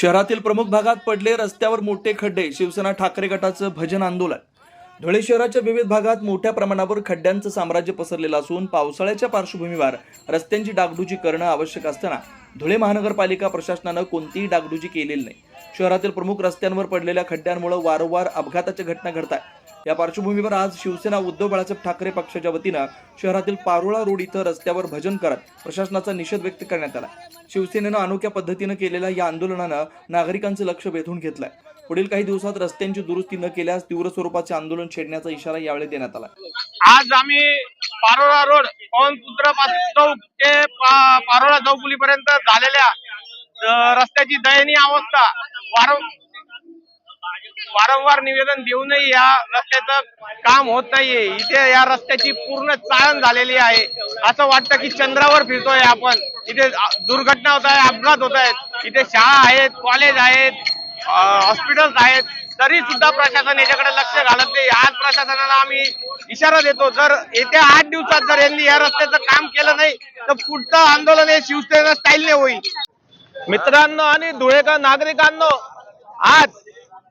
शहरातील प्रमुख भागात पडले रस्त्यावर मोठे खड्डे शिवसेना ठाकरे गटाचं भजन आंदोलन. धुळे शहराच्या विविध भागात मोठ्या प्रमाणावर खड्ड्यांचं साम्राज्य पसरलेलं असून पावसाळ्याच्या पार्श्वभूमीवर रस्त्यांची डागडुजी करणं आवश्यक असताना धुळे महानगरपालिका प्रशासनानं कोणतीही डागडुजी केलेली नाही. शहरातील प्रमुख रस्त्यांवर पडलेल्या खड्ड्यांमुळे वारंवार अपघाताच्या घटना घडतात या पार्श्वभूमीवर आज शिवसेना उद्धव बाळासाहेब ठाकरे पक्षाच्या वतीनं शहरातील पारोळा रोड इथं रस्त्यावर भजन करत प्रशासनाचा निषेध व्यक्त करण्यात आला. शिवसेनेनं अनोख्या पद्धतीनं केलेल्या या आंदोलनानं नागरिकांचं लक्ष वेधून घेतलंय. पुढील काही दिवसात रस्त्यांची दुरुस्ती न केल्यास तीव्र स्वरूपाचे आंदोलन छेडण्याचा इशारा यावेळी देण्यात आला. आज आम्ही पारोळा रोड पवनपुत्र चौक ते पारोळा चौफुलीपर्यंत झालेल्या रस्त्याची दयनीय अवस्था वारंवार निवेदन देऊनही या रस्त्याचं काम होत नाहीये. इथे या रस्त्याची पूर्ण चाळण झालेली आहे. असं वाटतं की चंद्रावर फिरतोय आपण. इथे दुर्घटना होत आहे अपघात होत आहेत. इथे शाळा आहेत कॉलेज आहेत. हॉस्पिटल्स आहेत. तरी सुद्धा प्रशासन याच्याकडे लक्ष घालत नाही. आज प्रशासनाला आम्ही इशारा देतो जर येत्या आठ दिवसात जर यांनी या रस्त्याचं काम केलं नाही तर पुढचं आंदोलन हे शिवसेना स्टाईलने होईल. मित्रांनो आणि धुळेकर नागरिकांनो आज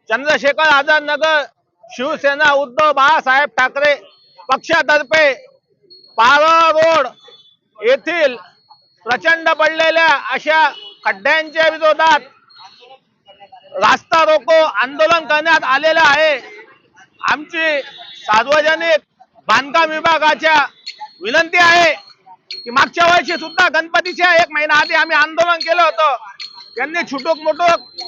चंद्रशेखर आझाद नगर शिवसेना उद्धव बाळासाहेब ठाकरे पक्षातर्फे पारोळा रोड येथील प्रचंड पडलेल्या अशा खड्ड्यांच्या विरोधात रास्ता रोको आंदोलन करण्यात आलेलं आहे. आमची सार्वजनिक बांधकाम विभागाच्या विनंती आहे की मागच्या वर्षी सुद्धा गणपतीच्या एक महिना आधी आम्ही आंदोलन केलं होतं. त्यांनी छुटूक मुटूक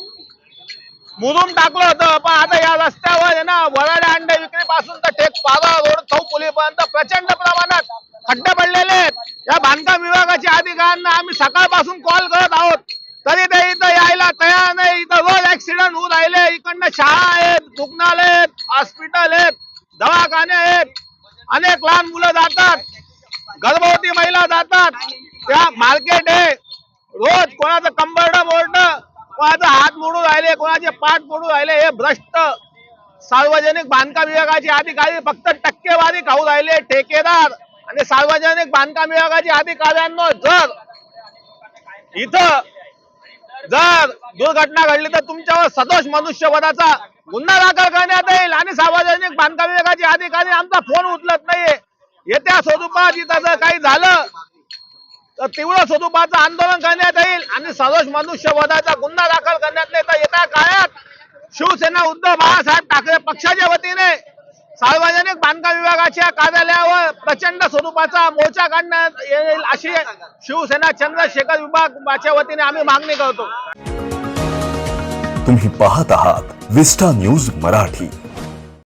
मुरून टाकलं होतं पण आता या रस्त्यावर आहे ना वराडे अंडे विक्री पासून तर टेक पारा रोड चौपुलीपर्यंत प्रचंड प्रमाणात खड्डे पडलेले आहेत. या बांधकाम विभागाच्या अधिकाऱ्यांना आम्ही सकाळपासून कॉल करत आहोत. तरी ते इथं यायला तयार नाही इथं ऍक्सिडेंट होऊ राहिले इकडनं शाळा आहेत रुग्णालय आहेत हॉस्पिटल आहेत दवाखाने आहेत. अनेक लहान मुलं जातात. गर्भवती महिला जातात. त्या मार्केट आहे. रोज कोणाचं कंबरड बोर्ड कोणाचं हात मोडून राहिले कोणाचे पाठ मोडून राहिले हे भ्रष्ट. सार्वजनिक बांधकाम विभागाचे अधिकारी फक्त टक्केवारी खाऊ राहिले ठेकेदार. आणि सार्वजनिक बांधकाम विभागाचे अधिकाऱ्यांना जर इथं जर दुर्घटना घडली तर तुमच्यावर सदोष मनुष्यवधाचा गुन्हा दाखल करण्यात येईल आणि सार्वजनिक बांधकाम विभागाचे अधिकारी आमचा फोन उचलत नाहीये. येत्या स्वरूपात इथं काही झालं तर तीव्र स्वरूपाचं आंदोलन करण्यात येईल आणि सदोष मनुष्यवधाचा गुन्हा दाखल करण्यात येईल तर येत्या काळात शिवसेना उद्धव बाळासाहेब ठाकरे पक्षाच्या वतीने सार्वजनिक बांधकाम विभागाच्या कार्यालयावर प्रचंड स्वरूपाचा मोर्चा काढण्यात येईल अशी शिवसेना चंद्रशेखर विभागाच्या वतीने आम्ही मागणी करतो. तुम्ही पाहत आहात विस्टा न्यूज मराठी.